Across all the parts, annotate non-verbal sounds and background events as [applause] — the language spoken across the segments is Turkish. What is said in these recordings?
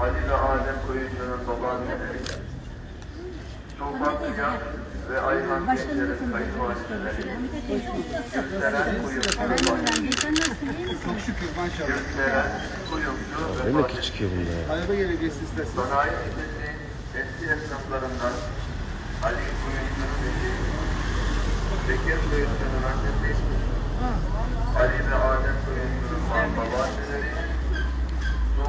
Ali ve Adem Koyuncu'nun babaanneleri, Tufan Tüyan ve Ayhan Gencer'in kayınvalideleri, Gösteren Kuyumcu Çok şükür maşallah. Gösteren Kuyumcu ve Demek ki çıkıyor bunlar. Araba geleceğiz istersen. Sanayi Sitesi'nin eski esnaflarından Ali Kuyumcu'nun eşi, Bekir Kuyumcu'nun annesi, Ali ve Adem Kuyumcu'nun babaanneleri,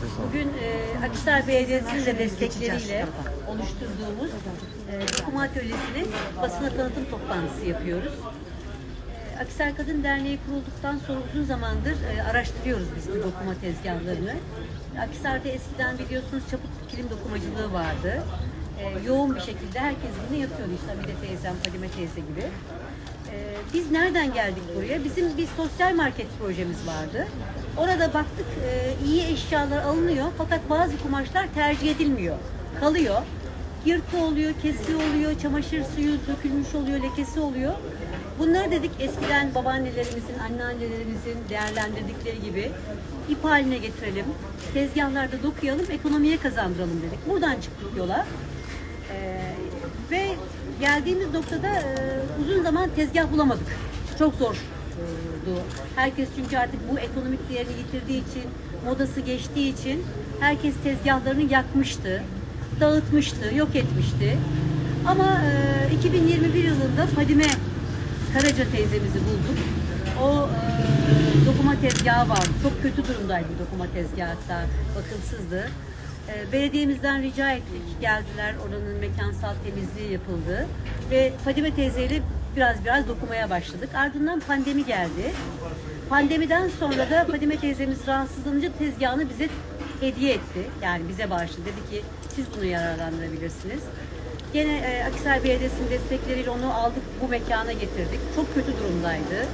Bugün e, Akhisar Belediyesi'nin de destekleriyle oluşturduğumuz e, okuma atölyesini basına tanıtım toplantısı yapıyoruz. E, Akhisar Kadın Derneği kurulduktan sonra uzun zamandır e, araştırıyoruz biz bu dokuma tezgahlarını. Akhisar'da eskiden biliyorsunuz çaput kilim dokumacılığı vardı. E, yoğun bir şekilde herkes bunu yapıyordu. İşte Hamide teyzem, Fadime teyze gibi. Ee, biz nereden geldik buraya? Bizim bir sosyal market projemiz vardı. Orada baktık e, iyi eşyalar alınıyor fakat bazı kumaşlar tercih edilmiyor. Kalıyor. Yırtı oluyor, kesi oluyor, çamaşır suyu dökülmüş oluyor, lekesi oluyor. Bunları dedik eskiden babaannelerimizin, anneannelerimizin değerlendirdikleri gibi ip haline getirelim. Tezgahlarda dokuyalım, ekonomiye kazandıralım dedik. Buradan çıktık yola. Ee, ve geldiğimiz noktada e, uzun zaman tezgah bulamadık. Çok zordu. Herkes çünkü artık bu ekonomik değerini yitirdiği için, modası geçtiği için herkes tezgahlarını yakmıştı, dağıtmıştı, yok etmişti. Ama e, 2021 yılında Fadime Karaca teyzemizi bulduk. O e, dokuma tezgahı vardı. Çok kötü durumdaydı dokuma tezgahı hatta bakımsızdı. E, belediyemizden rica ettik. Geldiler oranın mekansal temizliği yapıldı. Ve Fadime teyzeyle biraz biraz dokumaya başladık. Ardından pandemi geldi. Pandemiden sonra da Fadime teyzemiz rahatsızlanınca tezgahını bize hediye etti. Yani bize bağışladı. Dedi ki siz bunu yararlandırabilirsiniz. Gene e, Akhisar Belediyesi'nin destekleriyle onu aldık bu mekana getirdik. Çok kötü durumdaydı.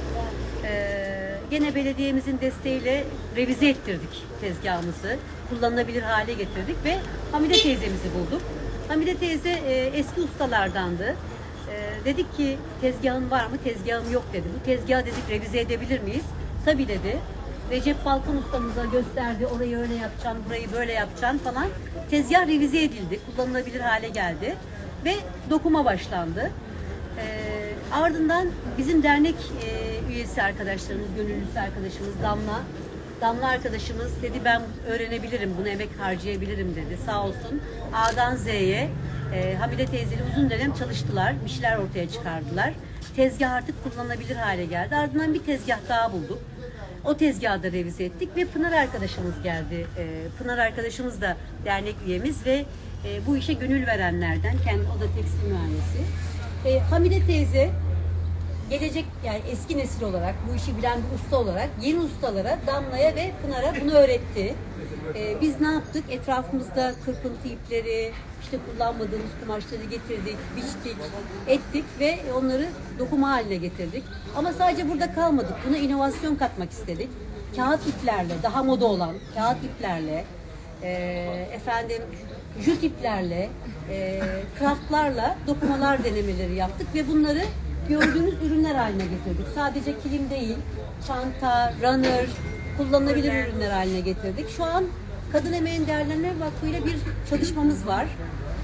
E, gene belediyemizin desteğiyle revize ettirdik tezgahımızı. Kullanılabilir hale getirdik ve Hamide teyzemizi bulduk. Hamide teyze e, eski ustalardandı. E, dedik ki tezgahın var mı? Tezgahım yok dedi. Bu tezgahı dedik revize edebilir miyiz? Tabii dedi. Recep Balkan ustamıza gösterdi. Orayı öyle yapacaksın, burayı böyle yapacaksın falan. Tezgah revize edildi. Kullanılabilir hale geldi. Ve dokuma başlandı. Ee, ardından bizim dernek e, üyesi arkadaşlarımız, gönüllüsü arkadaşımız Damla. Damla arkadaşımız dedi ben öğrenebilirim, bunu emek harcayabilirim dedi. Sağ olsun A'dan Z'ye e, Hamide teyzeyle uzun dönem çalıştılar. Bir şeyler ortaya çıkardılar. Tezgah artık kullanılabilir hale geldi. Ardından bir tezgah daha bulduk. O tezgahı da revize ettik ve Pınar arkadaşımız geldi. Ee, Pınar arkadaşımız da dernek üyemiz ve e, bu işe gönül verenlerden. Kendi o da tekstil mühendisi. Ee, Hamide teyze gelecek yani eski nesil olarak bu işi bilen bir usta olarak yeni ustalara Damla'ya ve Pınar'a bunu öğretti. Ee, biz ne yaptık? Etrafımızda kırpıntı ipleri, işte kullanmadığımız kumaşları getirdik, biçtik, ettik ve onları dokuma haline getirdik. Ama sadece burada kalmadık. Buna inovasyon katmak istedik. Kağıt iplerle, daha moda olan kağıt iplerle, e, efendim jüt iplerle, e, kraftlarla dokumalar denemeleri yaptık ve bunları gördüğünüz ürünler haline getirdik. Sadece kilim değil, çanta, runner, kullanılabilir ürünler haline getirdik. Şu an Kadın Emeğin Değerlenme Vakfı ile bir çalışmamız var.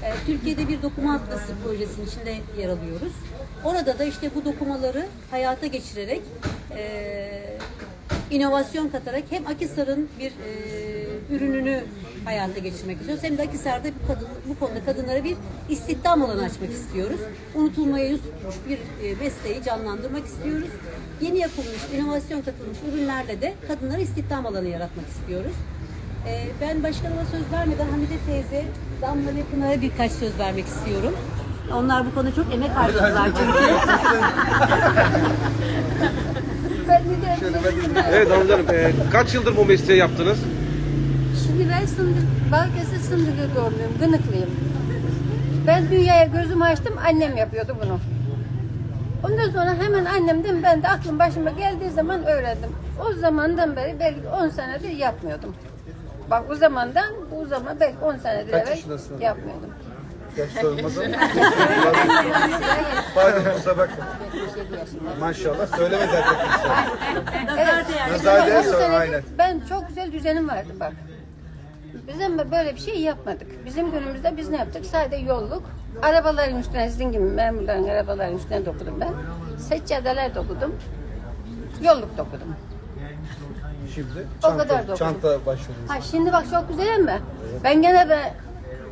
Ee, Türkiye'de bir dokuma atlası projesinin içinde yer alıyoruz. Orada da işte bu dokumaları hayata geçirerek e, inovasyon katarak hem Akisar'ın bir e, ürününü hayata geçirmek istiyoruz. Hem de Akisar'da bu, kadın, bu konuda kadınlara bir istihdam alanı açmak istiyoruz. Unutulmaya yüz tutmuş bir e, mesleği canlandırmak istiyoruz. Yeni yapılmış, inovasyon katılmış ürünlerle de kadınlara istihdam alanı yaratmak istiyoruz. E, ben başkanıma söz vermeden Hamide teyze, Damla ve Pınar'a birkaç söz vermek istiyorum. Onlar bu konuda çok emek harcadılar çünkü. [laughs] Evet hanımlarım, e, kaç yıldır bu mesleği yaptınız? Sındır, Balıkesir Sındırgı doğumluyum, Gınıklıyım. Ben dünyaya gözümü açtım, annem yapıyordu bunu. Ondan sonra hemen annemden ben de aklım başıma geldiği zaman öğrendim. O zamandan beri belki 10 senedir yapmıyordum. Bak o zamandan bu zaman belki 10 senedir Kaç evvel yaşındasın? yapmıyordum. Yaş sorulmaz ama. [laughs] Pardon kusura bakma. Maşallah söyleme zaten kimse. Nazar değer. Nazar değer On sonra senedir aynen. Ben çok güzel düzenim vardı bak. Bizim böyle bir şey yapmadık. Bizim günümüzde biz ne yaptık? Sadece yolluk. Arabaların üstüne sizin gibi memurların arabaların üstüne dokudum ben. Seccadeler dokudum. Yolluk dokudum. Şimdi O çanta, kadar dokudum. çanta başladınız. Ha şimdi bak çok güzel mi? Ben gene de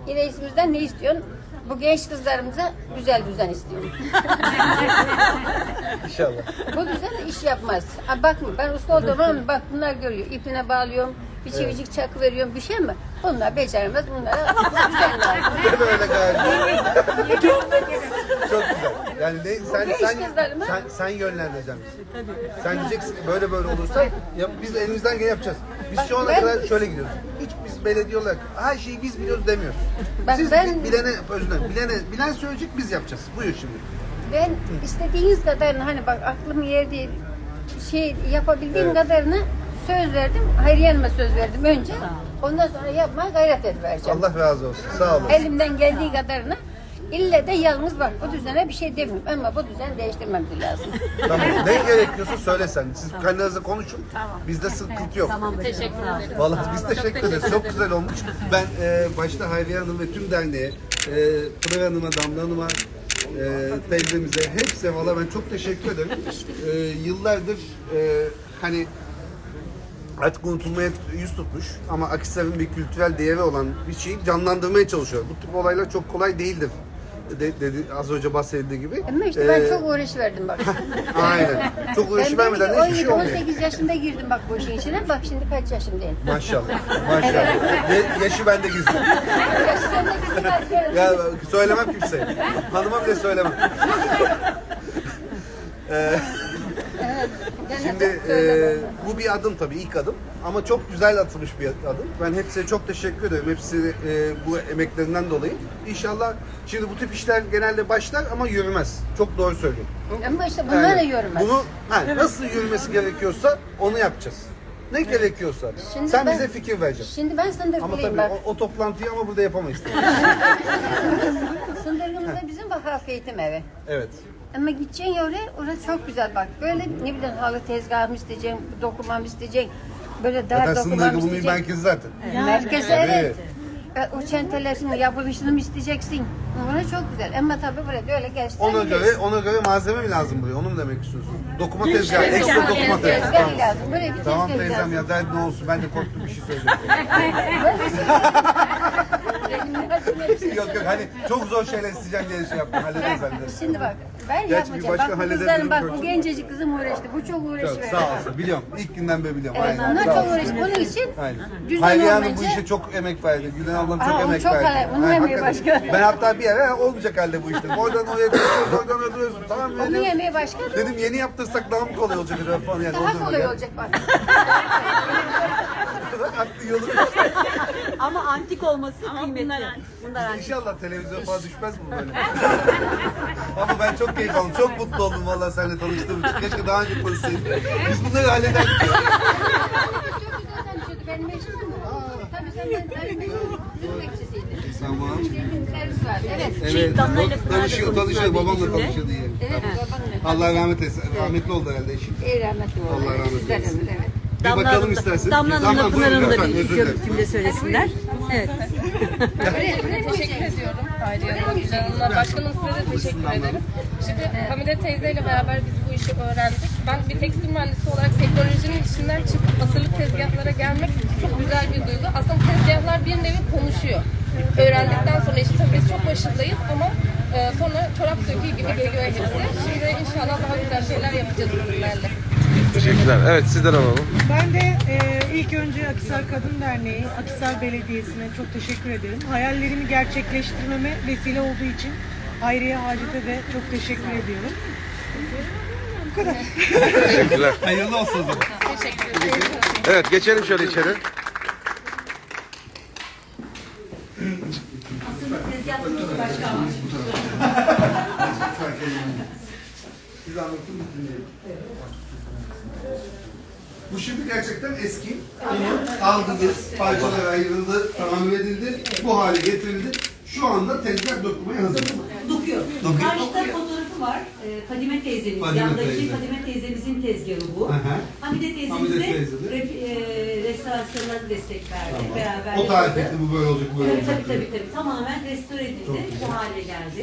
reisimizden ne istiyorsun? Bu genç kızlarımıza güzel düzen istiyorum. [laughs] İnşallah. Bu düzen iş yapmaz. Ha bakma ben usta olduğum zaman bak bunlar görüyor. İpine bağlıyorum. Bir çivicik çakı veriyorum bir şey mi? Bunlar beceremez. Bunlara mi [laughs] öyle galiba? Çok güzel. Yani ne, sen, sen, sen, sen yönlendireceksin bizi. Sen diyeceksin ki böyle böyle olursa ya, biz elimizden geleni yapacağız. Biz şu ana Ben- kadar şöyle gidiyoruz. Hiç biz belediye olarak her şeyi biz biliyoruz demiyoruz. Bak Siz ben- bilene, özür dilerim, bilene, bilen söyleyecek biz yapacağız. Buyur şimdi. Ben istediğiniz kadarını hani bak aklım yer değil şey yapabildiğim Evet. kadarını söz verdim. Hayriye Hanım'a söz verdim önce. Ondan sonra yapmaya gayret edivereceğim. Allah razı olsun. Sağ olun. Elimden geldiği kadarını ille de yalnız bak bu düzene bir şey demiyorum ama bu düzen değiştirmemiz lazım. [laughs] Tamam. Ne gerekiyorsa söyle sen. Siz kendi aranızda konuşun. Bizde sıkıntı yok. Tamam. Teşekkür ederim. Vallahi biz teşekkür ederiz. Çok güzel olmuş. Ben e, başta Hayriye Hanım ve tüm derneğe, e, Pınar Hanım'a, Damla Hanım'a, e, teyzemize, hepsine valla ben çok teşekkür ederim. E, yıllardır e, hani artık unutulmaya yüz tutmuş ama Akhisar'ın bir kültürel değeri olan bir şeyi canlandırmaya çalışıyor. Bu tip olaylar çok kolay değildir. De, dedi, az önce bahsedildiği gibi. Ama işte ben E, çok uğraş verdim bak. [laughs] Aynen. Çok uğraşı vermeden de hiçbir şey olmuyor. 18 yaşında girdim bak bu işin içine. Bak şimdi kaç yaşındayım. Maşallah. Maşallah. Ya- yaşı bende gizli. Yaşında girdim askerim. Ya söylemem kimseye. Hanıma bile söylemem. [laughs] Şimdi e, bu bir adım tabii ilk adım ama çok güzel atılmış bir adım. Ben hepsine çok teşekkür ederim. Hepsi e, bu emeklerinden dolayı. İnşallah şimdi bu tip işler genelde başlar ama yürümez. Çok doğru söylüyorum. Ama işte bunlar da yürümez. Bunu ha, nasıl yürümesi gerekiyorsa onu yapacağız. Ne gerekiyorsa. Şimdi Sen ben- bize fikir vereceksin. Şimdi ben Ama sındırgılıyım tabii bak. o, o toplantıyı ama burada yapamayız. [laughs] [laughs] Sındırgımızda bizim bak halk eğitim evi. evet. Ama gideceksin ya oraya, orası çok güzel bak. Böyle ne bileyim halı tezgahımı isteyeceksin, dokumamı isteyeceksin. Böyle dar Zaten dokumamı sınırlı bunun isteyeceksin. merkezi zaten. Merkez Tabii. evet. E, O çentelerin yapılışını mı isteyeceksin? Orası çok güzel. Ama tabii burada öyle geçsen Ona göre ona göre malzeme mi lazım buraya? Onu mu demek istiyorsun? Dokuma tezgahı, ekstra dokuma tezgahı. tezgah Tamam. lazım. Böyle bir Tamam tezgah teyzem lazım. ya dert ne olsun ben de korktum bir şey söyleyeceğim. [laughs] [laughs] yok yok hani çok zor şeyler isteyeceğim diye şey yaptım hallederiz hallederiz. Şimdi bak ben Gerçi bir yapmayacağım. başka Bak bu halledebilirim kızların bak bu gencecik kızım uğraştı. Bu çok uğraşı Çok verdi. sağ olsun biliyorum ilk günden beri biliyorum. Evet, Aynen. onlar sağ çok olsun. uğraştı. Bunun için Aynen. düzen Hayriye Hanım bu olmayınca- işe çok emek verdi. Gülen ablam çok Aa, emek çok verdi. hala- onun Aynen, emeği hakikaten. başka. Ben hatta bir ara olmayacak halde bu işte. Oradan oraya dönüyoruz, oradan oraya dönüyoruz. Tamam Onun dedim. yemeği başka. Dedim yeni yaptırsak daha mı kolay olacak acaba falan yani. Daha Oldu mu kolay ya? olacak bak. [laughs] Haklı yolu. Ama antik olması kıymetli. Bunlar antik. İnşallah televizyon falan düşmez bu böyle. [laughs] Ama ben çok keyif aldım. Çok mutlu oldum vallahi seninle tanıştığım için. Keşke daha önce konuşsaydık. Biz bunları hallederdik. benim eşim ama. Tabii sen ben tabii bekçisiydin. Sen bana vardı. Evet. Damla ile Pınar'la tanışıyor, tanışıyor. Babamla benim tanışıyordu yani. Evet. Allah rahmet eylesin. Rahmetli oldu herhalde eşim. İyi rahmetli oldu. Allah rahmet Sizden eylesin. ömür, evet. Bir Damla bakalım Hanım da- isterseniz. Damla Hanım'la Damla, Pınar buyurun Hanım da bir özür iki dilerim. cümle söylesinler. Evet. Teşekkür ediyorum Hayriye Hanım, Güzel Hanım'la. Başkanım size de teşekkür ederim. Şimdi Hamide teyzeyle beraber biz bu işi öğrendik. Ben bir tekstil mühendisi olarak teknolojinin içinden çıkıp asırlık tezgahlara gelmek çok güzel bir duygu. Aslında tezgahlar bir nevi konuşuyor. Öğrendikten sonra işte tabii biz çok başındayız ama e, sonra çorap söküğü gibi geliyor hepsi. Şimdi inşallah daha güzel şeyler yapacağız ürünlerle. Teşekkürler. Evet sizden alalım. Ben de e, ilk önce Akisar Kadın Derneği, Akisar Belediyesi'ne çok teşekkür ederim. Hayallerimi gerçekleştirmeme vesile olduğu için Hayriye Hacet'e de çok teşekkür ediyorum. Bu kadar. Teşekkürler. Hayırlı olsun o zaman. Teşekkür ederim. Evet geçelim şöyle içeri. Aslında tezgah konusu başka ama. Siz anlatın biz dinleyelim. Bu şimdi gerçekten eski. Bunu aldınız, parçalara ayrıldı, tamir edildi, bu hale getirildi. Şu anda tezgah dokunmaya hazır. Dokuyor. Dokuyor. Karşıda var. Ee, Fadime teyzemiz. Fadime Yandaki teyze. Fadime teyzemizin teyzegahı bu. Hı hı. Hamide Hamide teyzemize teyze de. e, restorasyonlara destek verdi. Beraber O tarif yapıldı. etti, bu böyle olacak, böyle Tabii olacak. tabii tabii, tabii. Tamamen restore edildi. Bu hale geldi.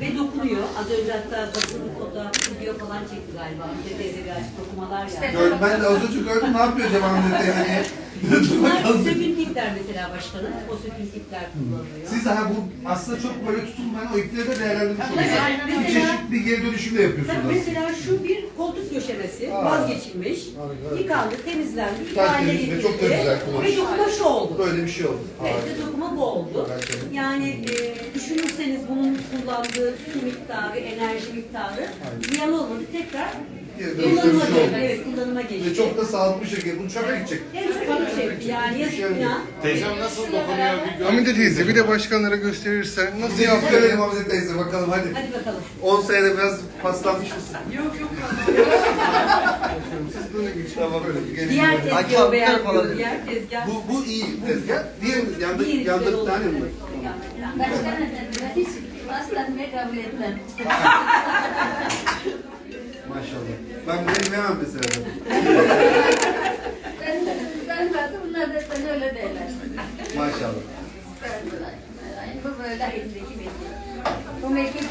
Ve dokunuyor. Az önce hatta basın fotoğraf, video falan çekti galiba. Hamide teyze birazcık dokumalar yaptı. Gördüm, ben de az önce gördüm, ne yapıyor acaba Hamdi teyze diye. Bunlar sökün ipler mesela başkanım. O sökün ipler kullanılıyor. Siz daha bu aslında çok böyle tutulmayan o ipleri de değerlendirmiş Aynen, oluyorsunuz. Bir mesela- çeşit bir geri dönüşüm de Tabii yapıyorsunuz aslında. mesela şu bir koltuk döşemesi Aa. vazgeçilmiş, Harika. yıkandı, temizlendi, Tertemiz hale ve getirildi çok da güzel kumaş. ve dokuma şu oldu. Böyle bir şey oldu. Evet, de dokuma bu oldu. Harika. Yani e, düşünürseniz bunun kullandığı su miktarı, enerji miktarı ziyan olmadı. Tekrar Geri kullanıma geçti. oldu. Evet, kullanıma geçti. Ve çok da sağlıklı bir şekilde bu çöpe gidecek. Hem çok iyi şey. Yani yazık günah. Teyzem nasıl dokunuyor bir gör. Hamide teyze bir de başkanlara gösterirsen nasıl yaptın? gösterelim Hamdi teyze bakalım hadi. Hadi bakalım. 10 senede biraz paslanmış mısın? Yok yok. Siz böyle geçin. Tamam Diğer tezgahı beğenmiyor. Diğer tezgah. Bu, bu iyi tezgah. Diğer yandı, Diğeri güzel bir oldu. tane mi? Başkan efendi ben hiç paslanmayı kabul etmem. [laughs] Maşallah. Ben bunu bilemem mesela. [laughs] Ben, ben vardı bunlar da sen öyle değiller. Maşallah. Bu böyle elindeki mekik. Bu mekik.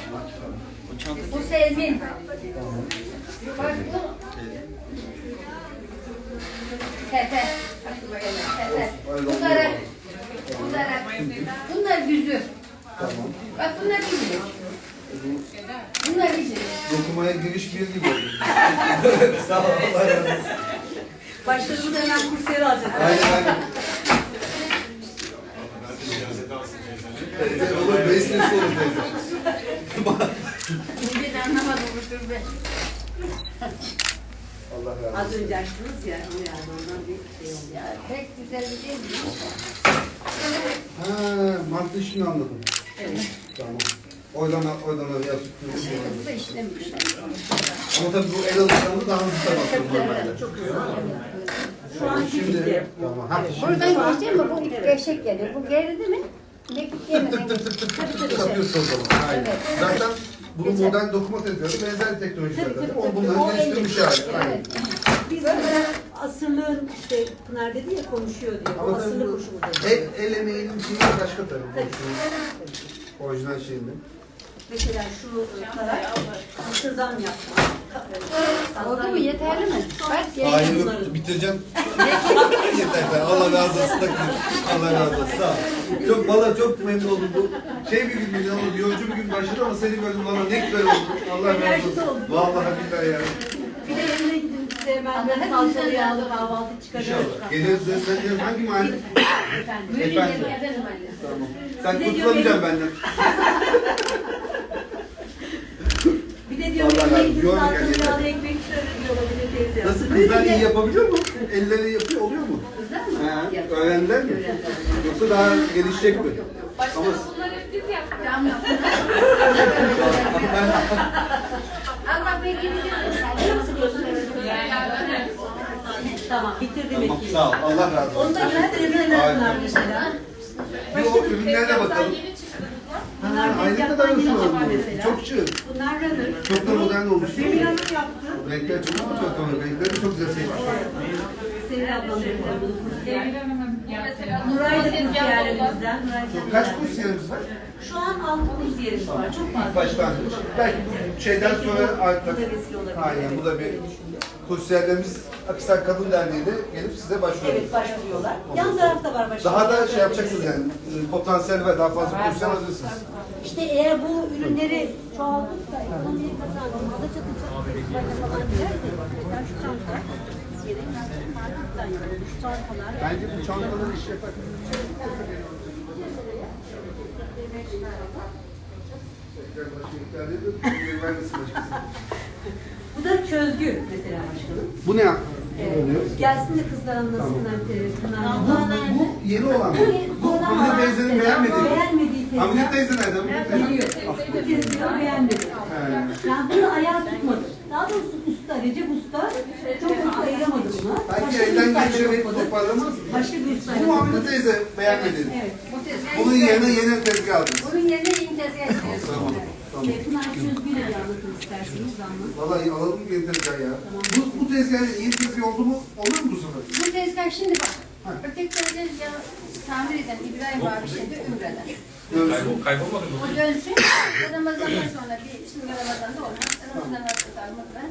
Bu Sezmin. Bak bu. Tepe. Aklıma gelen tepe. Bunlar Bunlar Bunlar güzü. Tamam. Bak bunlar güzü. Bunlar güzü. Dokumaya giriş bir gibi oldu. Sağ ol. Allah razı olsun. Başlarımı da hemen kursiyeri alacağız. Aynen aynen. Teyze olur, beslesi olur teyze. Ben anlamadım bu türlü. Allah razı olsun. Az önce açtınız ya. o Yani ondan bir şey oldu. Ya pek güzel bir şey değil. Ha, mantı işini anladım. Evet. Tamam. Oylana, oylana ya da işlemiş. Ama tabii bu el alışkanlığı daha hızlı tabaktır normalde. Şu an Şimdi, tamam. Ha, şimdi Buradan geçti mi bu gevşek geliyor. Bu geride mi? Mekik yemeden tık tık tık tık tık tık atıyorsun o zaman. Aynen. Zaten bunu modern dokuma tezgahı benzer teknolojiler Tabii, tabii. tabii, O geliştirilmiş elde- hali. Aynen. Biz burada asırlığın işte Pınar dedi ya konuşuyor diyor. Ama tabii asırlık bu kuşumuz. el, el emeğinin şeyi başka tabii. Tabii. Orijinal şeyinde. Mesela şu karar Mısır'dan yapma. Oldu mu? Yeterli mi? Bak Hayır geliyor. yok bitireceğim. [laughs] Yeter be. Allah razı olsun. Allah razı olsun. Sağ ol. Çok valla çok memnun oldum bu. Şey bir gün müydü ama yorucu bir gün başladı ama seni gördüm valla ne güzel oldu. Allah razı olsun. oldu. Vallahi billahi ya. Bir de evine gidin size hemen de salçalı yağlı kahvaltı çıkarıyoruz. İnşallah. Geliyoruz da sen diyorum hangi mahalle? Efendim. Efendim. Tamam. Sen Bir de kurtulamayacaksın benden. [laughs] Allah razı olsun. olabilir teyze. Nasıl kızlar iyi yapabiliyor mu? Elleri yapıyor oluyor mu? Kızlar mı? He, öğrendiler mi? Yoksa daha gelişecek mi? Ama Bunları hep biz yaptık. Allah bekliyor. Tamam bitirdim tamam ekmeği. sağ ol. Allah razı olsun. Onu da gösterebilirler bunlar mesela. Bir o bakalım. Bunlar aynı tezgahtan kadar yeni çıkan mesela. Çok şık. Bunlar runner. Çok da modern olmuş. Semih Hanım yaptı. Renkler çok güzel tamam. Renkleri çok güzel seçmiş. Semih ablanın yaptığı bunu kursiyer. Mesela Nuray da tezgah kursiyerlerimizden. Nuray Çok, kaç kursiyerimiz var? Şu an altı kursiyerimiz var. Çok fazla. Başlangıç. Belki bu şeyden sonra artar. Bu da vesile olabilir. Aynen bu da bir kursiyerlerimiz Akisar Kadın Derneği'de gelip size başvuruyor. Evet başvuruyorlar. Yan tarafta var başka. Daha da şey yapacaksınız yani e, potansiyel ve daha fazla kursiyer alıyorsunuz. İşte eğer bu ürünleri çoğaltırsa ekonomiye kazancı, mala çatacak şu çanta yine marketten yapılmış şu çantalar Bence bu çantalar iş yapar. [laughs] Tekrar başka ihtiyar ediyorum. Vermesin başkası. Bu da çözgü mesela başkanım. Bu ne Ee, gelsin de kızlar anlasınlar. e, Pınar. Bu, bu yeni olan mı? Bu Hamile teyzenin beğenmediği. Beğenmediği tezgah. Hamile teyze nerede? Hamile teyze. Biliyor. Bu tezgahı beğenmedi. Yani bunu ayağa tutmadı. Daha doğrusu usta, Recep Usta çok mutlu ayıramadı buna. Belki Başka bir elden ustayla geçirerek toparlamaz mı? Başka bir ustayla Bu yapmadı. hamile teyze beğenmedi. Evet. Bu tezgahı Bunun istiyorum. yerine yeni tezgah aldınız. Bunun yerine yeni tezgah istiyoruz. Tamam. Tamam. Pınar Çözgü'yle bir anlatım isterseniz Damla. Vallahi alalım yeni tezgah ya. Bu, bu tezgah yeni tezgah oldu mu olur mu bu sefer? Bu tezgah şimdi bak. Öteki tezgah ya tamir eden İbrahim abi şimdi Ümre'den. Kaybolmadı mı? O dönsün. Ramazan'dan sonra bir şimdi Ramazan'da olmaz. Ramazan'dan hafta almak ben.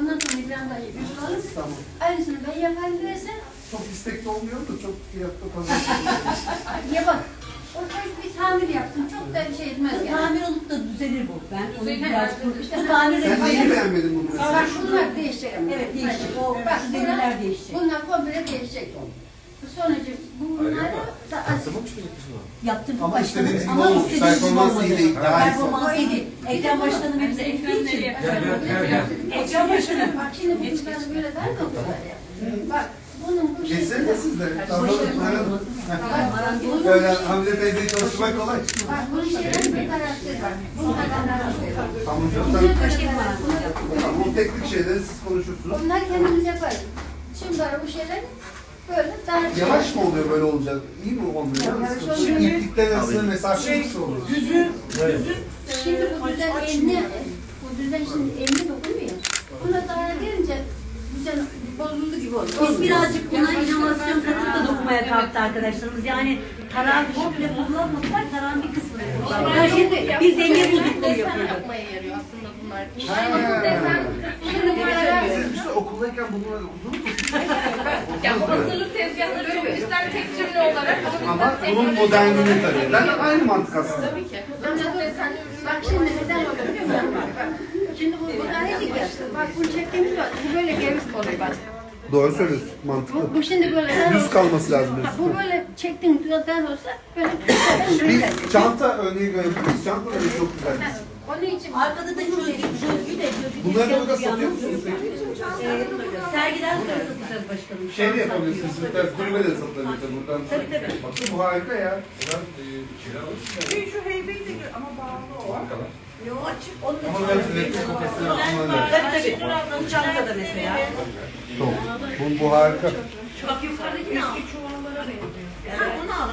Ondan sonra bir. Tamam. Aynısını ben yaparım dersen Çok istekli olmuyor da çok fiyatta fazla. [laughs] ya bak. O tek bir tamir yaptım. Çok da şey etmez yani. Tamir olup da düzelir bu. Ben onu Düzelir. biraz işte bu tamirde Sen neyi beğenmedin bunu mesela? Bak bunlar değişecek. Evet değişecek. O Bak demirler değişecek. bunlar komple değişecek. Sonucu bunları da istediğiniz gibi Ama istediğiniz gibi Performans olmadı. iyi değil, daha iyi. Performans iyi değil. Ekrem Başkanım hepsi ektiği için. Ekrem Başkanım bak şimdi bu kızları böyle der mi? Bak bunun bu Geçsene de siz de. Tamam. Bak bunun, Öyle hamile teyzeyi çalıştırmak kolay. bak bunun şeyleri bir karakter var. Bunlardan karakter var. Tamam canım Bunlar sen karakter var. Bunlar- tamam, o teknik şeyleri siz konuşursunuz. Bunlar kendimiz yaparız. Şimdi bu şeyler böyle daha şey- Yavaş mı oluyor böyle olacak? İyi mi olmuyor? Yavaş Sıkıntı. oluyor. İplikler arasında mesafe nasıl olur? Yüzü, Şimdi bu düzen eline, bu düzen şimdi eline dokunmuyor. Buna daha gelince düzen bozuldu gibi oluyor. Biz birazcık buna inovasyon katıp da dokunmaya kalktı arkadaşlarımız. Yani tarağın komple kullanmadılar, tarağın bir kısmını kullandılar. Şimdi bir denge bozukluğu yapıyordu. yapmaya yarıyor aslında bunlar. Şimdi bu ara Siz işte okuldayken bunları okudunuz mu? [laughs] Ya bu hazırlık tezgahları çok güzel tek cümle olarak Ama bunun modernliğini tabii. Ben aynı mantık aslında. tabii ki. Önce desenli ürünler Bak şimdi neden oluyor biliyor musun? Bak, Şimdi bu, bu tanecik ya. Bak bunu çektiğimiz var. Bu böyle gevik oluyor bak. Doğru söylüyorsun. Mantıklı. Bu, bu şimdi böyle dar Düz kalması lazım Ha, diyorsun. Bu böyle çektiğin dar olsa böyle böyle. Biz çanta örneği görebiliriz. Çanta da çok güzel. Onun için Arkada da çözgü, çözgü de çözgü Bunları burada satıyor musunuz peki? Ee, sergiden sonra satacağız başkanım. Şey de yapabilirsiniz. Tabii kulübe de satılabilir buradan. Tabii, tabii. Bakın bu harika ya. şu heybeyi de gör ama bağlı o. Yo açık. Onu da Ama ben sürekli kafesine kullanıyorum. Tabii tabii. Bu çantada mesela. Çok. Bu, bu harika. Bak yukarıdaki eski çuvallara benziyor. Sen onu al.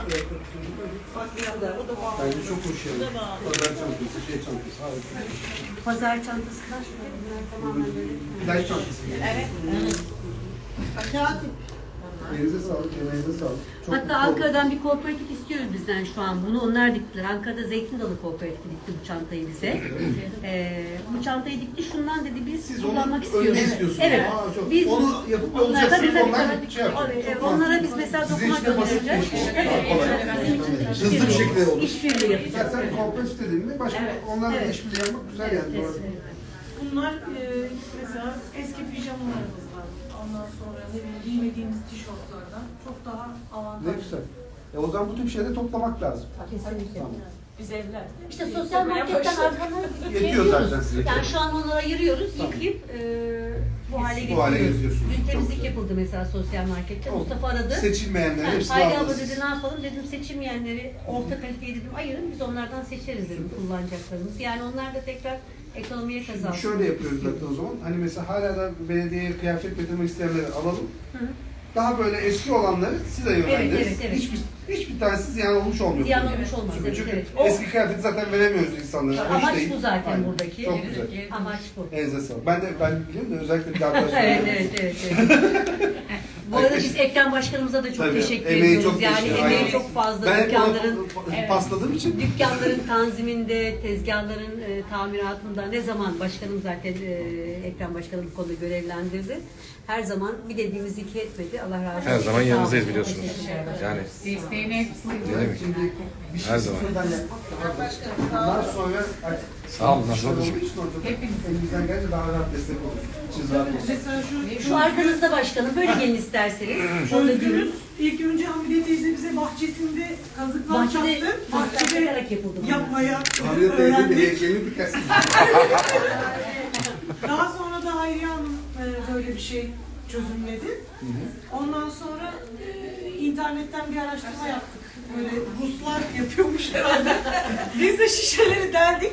Da da. Bence çok hoş yani. Pazar çantası, şey çantası. Harika. Pazar çantasından şöyle bunlar tamamen böyle. Çantası. Evet. Elinize sağlık, emeğinize sağlık. Çok Hatta mutlu oldum. Ankara'dan bir kooperatif istiyoruz bizden şu an. Bunu onlar diktiler. Ankara'da Zeytin Dalı Kooperatifi dikti bu çantayı bize. Ee, bu çantayı dikti. Şundan dedi biz Siz kullanmak istiyoruz. önce istiyorsunuz. Evet. Aa, çok- Biz onu yapıp Onlar- olacaksınız, tabii, tabii, onlar tabii. şey yapacak. Evet, Çok Onlara biz mesela Sizin dokuma için de basit bir göndereceğiz. iş. Evet, Kolay. bizim için de Hızlı bir işbirliği- şekilde olur. İşbirliği yapacağız. Zaten kooperatif dediğimde başka onlarla Evet. işbirliği yapmak güzel yani. Doğru. Bunlar e, mesela eski pijamalarımızdan, ondan sonra ne bileyim giymediğimiz tişörtlerden çok daha avantajlı. Ne güzel. E o zaman bu tip şeyleri toplamak lazım. Kesinlikle. Tamam. Biz evler. İşte sosyal marketten arkadan [laughs] Yetiyor zaten size. Yani şu an onları ayırıyoruz, yıkayıp e, bu hale Bu hale getiriyoruz. getiriyorsunuz. Dün Çok temizlik güzel. yapıldı mesela sosyal markette. Oldu. Mustafa aradı. Seçilmeyenleri Ha, hepsini Hayri abla aldınız. dedi ne yapalım dedim seçilmeyenleri orta kaliteye dedim ayırın biz onlardan seçeriz dedim kullanacaklarımız. Yani onlar da tekrar ekonomiye kazansın. Şöyle yapıyoruz zaten o zaman. Hani mesela hala da belediyeye kıyafet getirmek isteyenleri alalım. Hı hı. Daha böyle eski olanları size yönlendiririz. evet, evet. Hiçbir, hiçbir tanesi ziyan olmuş olmuyor. Ziyan olmuş olmaz, Çünkü, evet, çünkü evet. Eski kıyafeti zaten veremiyoruz insanlara. Hoş Amaç değil. bu zaten Aynen. buradaki. Çok güzel. Amaç bu. Elinize sağlık. Ben de ben biliyorum da özellikle bir [laughs] arkadaşım. evet, evet, evet, evet. Bu arada biz Ekrem Başkanımıza da çok Tabii, teşekkür ediyoruz. çok yani teşekkür- emeği aynen. çok fazla. Ben dükkanların pasladığım için dükkanların tanziminde, tezgahların e, tamiratında ne zaman başkanım zaten e, Ekrem Başkanım bu konuda görevlendirdi. Her zaman bir dediğimiz iki etmedi. Allah razı olsun. Her zaman yanınızdayız biliyorsunuz. Yani Desteğine ne demek? Bir şey Her zaman. Bundan sonra artık Sağ olun, nasıl olacak? elimizden gelince daha rahat destek olur. Rahat olsun. Mesela şu, Şu arkanızda başkanım böyle gelin isterseniz. Şurada Çözdünüz. görürüz. İlk önce Hamide teyze bize bahçesinde kazıklar Bahçede çaktı. bahçede yakarak yapıldı. bunlar. yapmaya Hamile teyze bir öğrendik. heykelini dikersiniz. Daha sonra da Hayriye Hanım böyle bir şey çözümledi. Ondan sonra e, internetten bir araştırma yaptık. Böyle Ruslar yapıyormuş herhalde. [laughs] Biz de şişeleri deldik.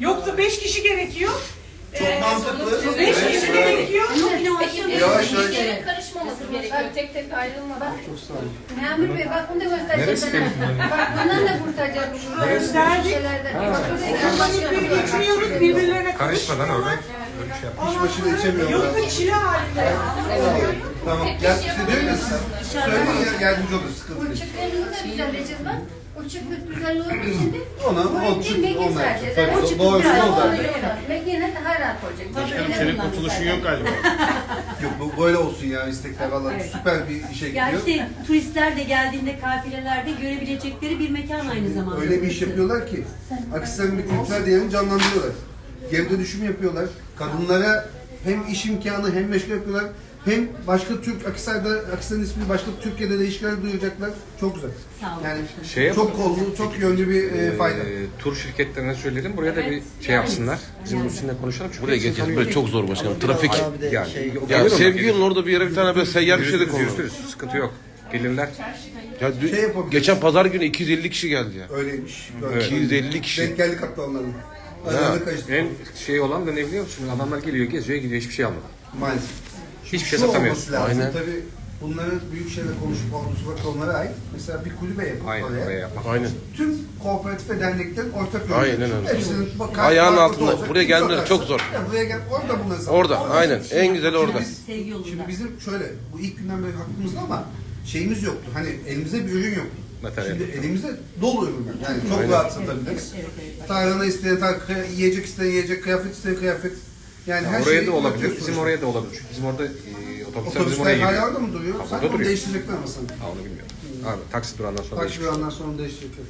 Yoksa beş kişi gerekiyor. Çok mantıklı. Beş kişi gerekiyor. Yavaş yavaş. Kişilerin karışmaması gerekiyor. Tek tek ayrılmadan. Memur Bey bak bunu da göstereceğim sana. Bak bundan da şişelerden. Bak Ondan ipliği geçiriyoruz birbirlerine Karışmadan öyle. karışmadan. Öyle şey yap. Hiç başına içemiyorlar. Yoksa çile halinde. Tamam. Gel işte diyor ya sen. Söyle ya yardımcı olur sıkıntı değil. Uçuklarını da düzenleyeceğiz bak. Uçukluk düzenli olduğu için de Ona o onlar. vereceğiz. Tabii, doğrusu o oluyor. Mekiğine daha rahat olacak. Senin kurtuluşun yok galiba. [laughs] Yok bu böyle olsun ya istekler valla süper bir işe gidiyor. işte turistler de geldiğinde kafilelerde görebilecekleri bir mekan aynı zamanda. Öyle bir iş yapıyorlar ki Akhisar'ın bir kültürel değerini canlandırıyorlar. Geri dönüşüm yapıyorlar. Kadınlara hem iş imkanı hem meşgul yapıyorlar. Hem başka Türk, Akhisar'da, Akhisar'ın ismini başka Türkiye'de de ilişkiler duyacaklar. Çok güzel. Sağ olun. Yani Şey yapalım. çok kollu, çok yönlü bir e, fayda. Ee, tur şirketlerine söyledim. Buraya da bir şey yapsınlar. Bizim üstünde konuşalım. Çünkü Buraya geleceğiz. Böyle çok zor başkanım. Trafik. Yani, Ya Sevgi'nin orada bir yere bir tane böyle seyyar bir şey de konulur. yürütürüz. Sıkıntı yok. Gelirler. Ya dün- Şey yapabiliriz. geçen pazar günü 250 kişi geldi ya. Öyleymiş. 250 kişi. Denk geldik hatta onların. En şey olan da ne biliyor musun? Adamlar geliyor, geziyor, gidiyor. Hiçbir şey almıyor. Maalesef. Hiçbir şey Şu satamıyor. olması lazım. Aynen. Tabii bunları büyük şeyle konuşup ordusu bak onlara ait. Mesela bir kulübe yapıp Aynen oraya. oraya yapmak. Aynen. Tüm kooperatif ve derneklerin ortak ürünü. Aynen öyle. Hepsinin bak- Ayağının kartı altında. olacak. Buraya Kim satarsa- çok zor. Ya buraya gel orada bunları sat. Orada, Orada aynen. satın. En güzeli Şimdi orada. biz- Sevgi yolunda. Şimdi bizim şöyle, bu ilk günden beri hakkımızda ama şeyimiz yoktu. Hani elimizde bir ürün yoktu. Materyal. Şimdi elimizde dolu ürünler. Yani çok rahat satabiliriz. Tarhana isteyen tar, kıya- yiyecek isteyen yiyecek, kıyafet isteyen kıyafet. Yani her oraya şeyi da olabilir. Bizim sonuçta. oraya da olabilir. Çünkü bizim orada e, otobüsler bizim oraya Otobüsler gidiyor. orada mı duruyor? Ha, Sen onu değiştirecekler mi sana? Ha, onu bilmiyorum. Abi taksi durağından sonra Kaç değişir. bir andan sonra onu değiştirecekler.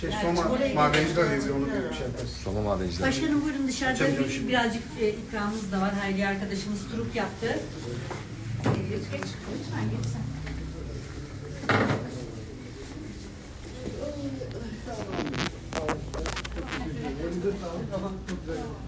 Şey, Soma madenciler gibi onu bir şey yaparız. Soma madenciler. Başkanım buyurun dışarıda bir, şimdi. birazcık e, ikramımız da var. Hayli arkadaşımız trup yaptı. Şey,